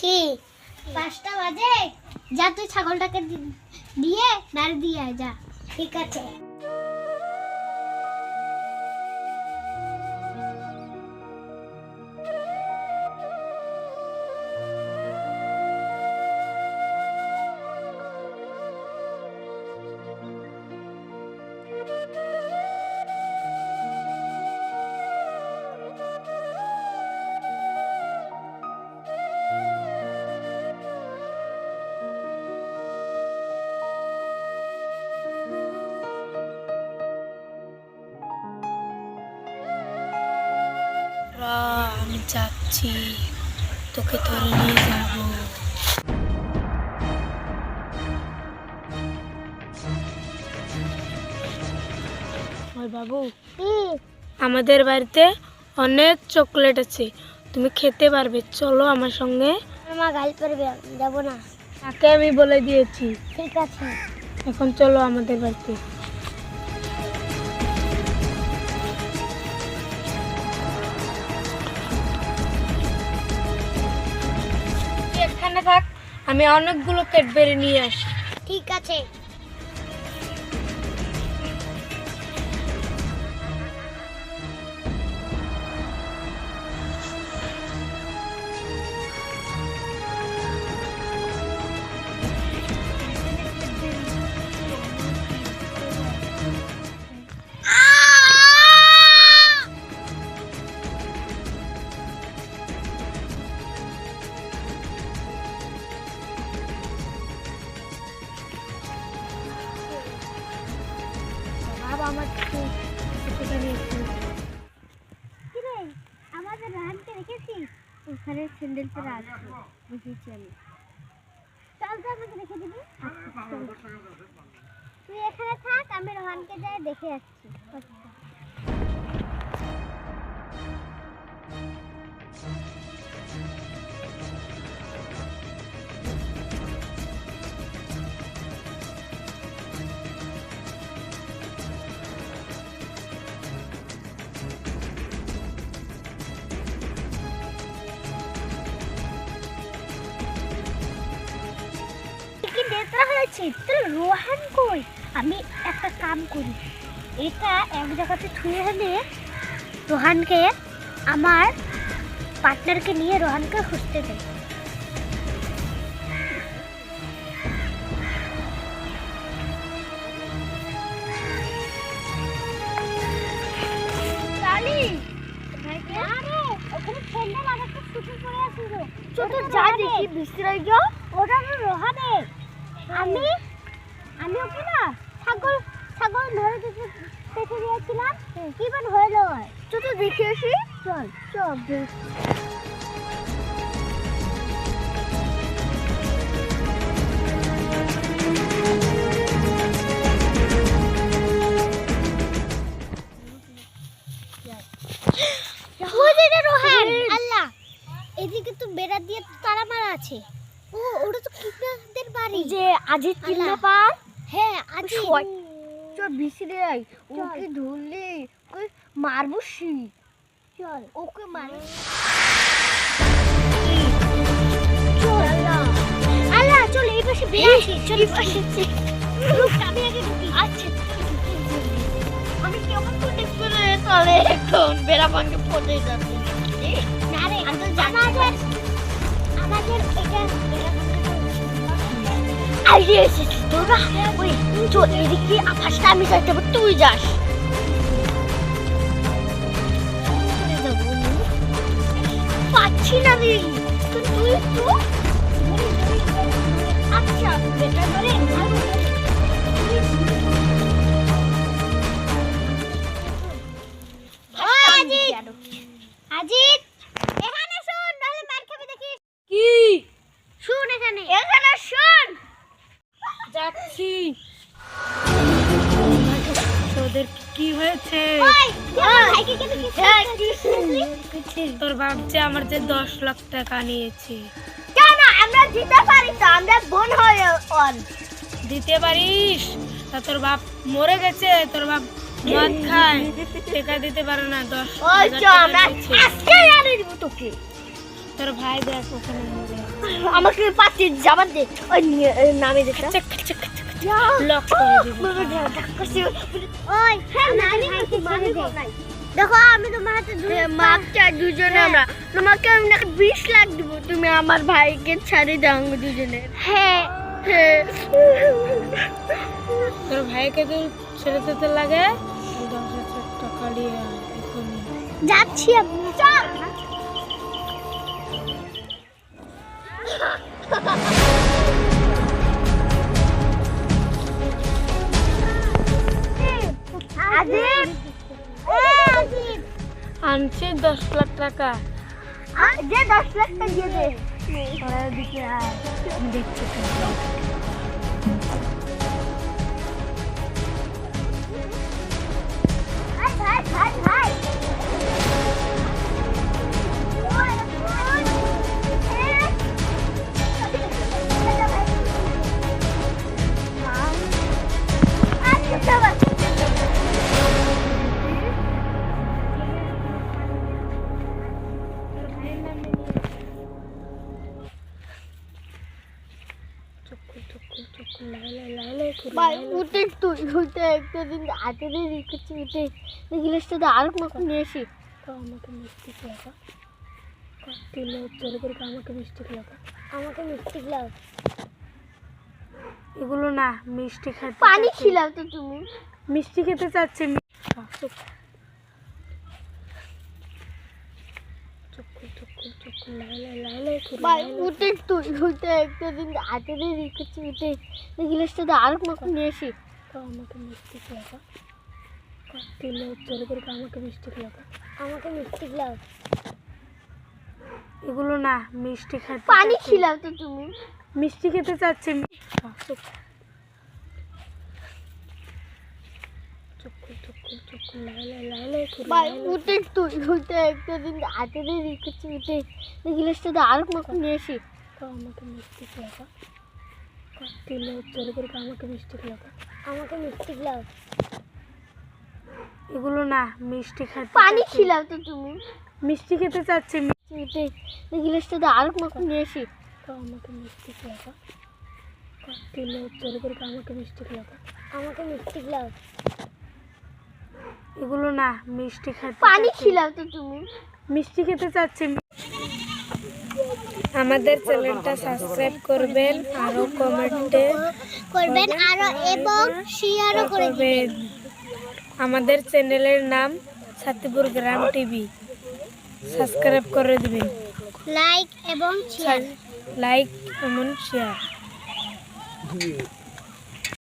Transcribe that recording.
কি পাঁচটা বাজে। যা তুই ছাগলটাকে দিয়ে নাড়ি দিয়ে যা। ঠিক আছে। যাচ্ছি। তোকে ধরে নিয়ে যাব। বাবু আমাদের বাড়িতে অনেক চকলেট আছে। তুমি খেতে পারবে। চলো আমার সঙ্গে। আমার গাল পড়বে যাব না। তাকে আমি বলে দিয়েছি। ঠিক আছে। এখন চলো আমাদের বাড়িতে। এখানে থাক আমি অনেকগুলো ক্যাডবেরি নিয়ে আসি। ঠিক আছে। আমাদের ওখানে স্যান্ডেল বুঝেছি আমি। দিবি। আচ্ছা, তুই এখানে থাক আমি রোহানকে যাই দেখে আসছি। কি দেরটা হয়েছে। তোর রোহান কই? আমি একটা কাম করি। এটা এক জায়গাতে থুয়ে এনে রোহানকে আমার পার্টনারকে নিয়ে রোহানকে খুঁজতে দেয় ছুটি যা দেখি বিশ্রাই গো ওটা তো রোহানে আমি? আমি ওকে না ছাগল ছাগল ধরে দেখে দিয়েছিলাম। কি বান হলো? ছোট দেখে আসি। চল। চল আল্লাহ। এদিকে তো বেড়া দিয়ে তো তালা মারা আছে। ও ওটা তো বাড়ি যে আজিত আল্লাহ। কিডন্যাপার হ্যাঁ আজ। চল বিসিরে আই ওকে ধরলে ওকে মারবো সি চল। ওকে মার আল্লাহ চল এই পাশে বেড়া আছে চল এই পাশে। আমি আগে ঢুকি। আচ্ছা আমি কেমন করে করে তাহলে এখন বেড়া ভাঙে পড়ে যাচ্ছে না রে আমাদের আমাদের এটা আইডিয়া এসেছে তোরা ওই চল এদিকে ফার্স্ট আমি যাইতে হবে তুই যাস পাচ্ছি না আমি তুই তো যাচ্ছি তোদের কি হয়েছে? তোর ভাবছে আমার যে দশ লাখ টাকা নিয়েছে। কেন আমরা দিতে পারি তো আমরা বোন হয়ে অন। দিতে পারিস? তা তোর বাপ মরে গেছে তোর বাপ মদ খায়। টাকা দিতে পারে না দশ তোকে। তোর ভাই দেখ ওখানে আমাকে পাচ্ছি যাবার দে ওই নামে চেক লক করে দিব ওই। দেখো আমি তোমার হাতে দুধ মাপটা দুজনে আমরা তোমাকে আমি নাকি বিশ লাখ দিব তুমি আমার ভাইকে ছাড়ি দাও আমি দুজনে হ্যাঁ হ্যাঁ তোর ভাইকে যদি ছেড়ে দিতে লাগে দশ হাজার টাকা দিয়ে যাচ্ছি আমি চল আনছি দশ লাখ টাকা। আ- যে দশ লাখটা দিয়ে দে। দিকে দেখছি। ভাই উঠে তুই উঠে একটা দিন হাতে দিয়ে রেখেছি উঠে দেখিলিস তো আর কখন নিয়ে আসি। তো আমাকে মিষ্টি চলে করে আমাকে মিষ্টি আমাকে এগুলো না মিষ্টি খেতে পানি খিলাও তো তুমি। মিষ্টি খেতে চাচ্ছি মি- চুপ। চুক্কু চুক্কু চুক্কু লাইলে লাইলে করে ভাই লাইলে। উঠে তুই উঠে একটা দিন হাতে দিয়ে রেখেছি উঠে দেখিলিস তো আর কখন নিয়ে আসি তো আমাকে মিষ্টি খাওয়া করে আমাকে মিষ্টি খাওয়া আমাকে মিষ্টি এগুলো না মিষ্টি খেতে পানি। খিলাও তো তুমি। মিষ্টি খেতে চাচ্ছি ভাই লাইলে। উঠে তুই উঠে একটা দিন হাতে দিয়ে রেখেছি উঠে। দেখিলিস তো আর কখন নিয়ে আসি। তো আমাকে মিষ্টি খাওয়া করে আমাকে মিষ্টি খাওয়া আমাকে মিষ্টি এগুলো না মিষ্টি খেতে পানি। খিলাও তো তুমি। মিষ্টি খেতে চাচ্ছি মি- উঠে দেখিলিস তো আর কখন নিয়ে আসি। আমাকে মিষ্টি খাওয়া দিলে চলে করে আমাকে মিষ্টি খাওয়া আমাকে মিষ্টি গ্লাস এগুলো না মিষ্টি খেতে পানি খিলাও তো তুমি। মিষ্টি খেতে চাচ্ছি। আমাদের চ্যানেলটা সাবস্ক্রাইব করবেন আরও কমেন্টে করবেন আরও এবং শেয়ারও করে করবেন আমাদের চ্যানেলের নাম সাতিপুর গ্রাম টিভি। সাবস্ক্রাইব করে দিবেন। লাইক এবং শেয়ার লাইক এমন শেয়ার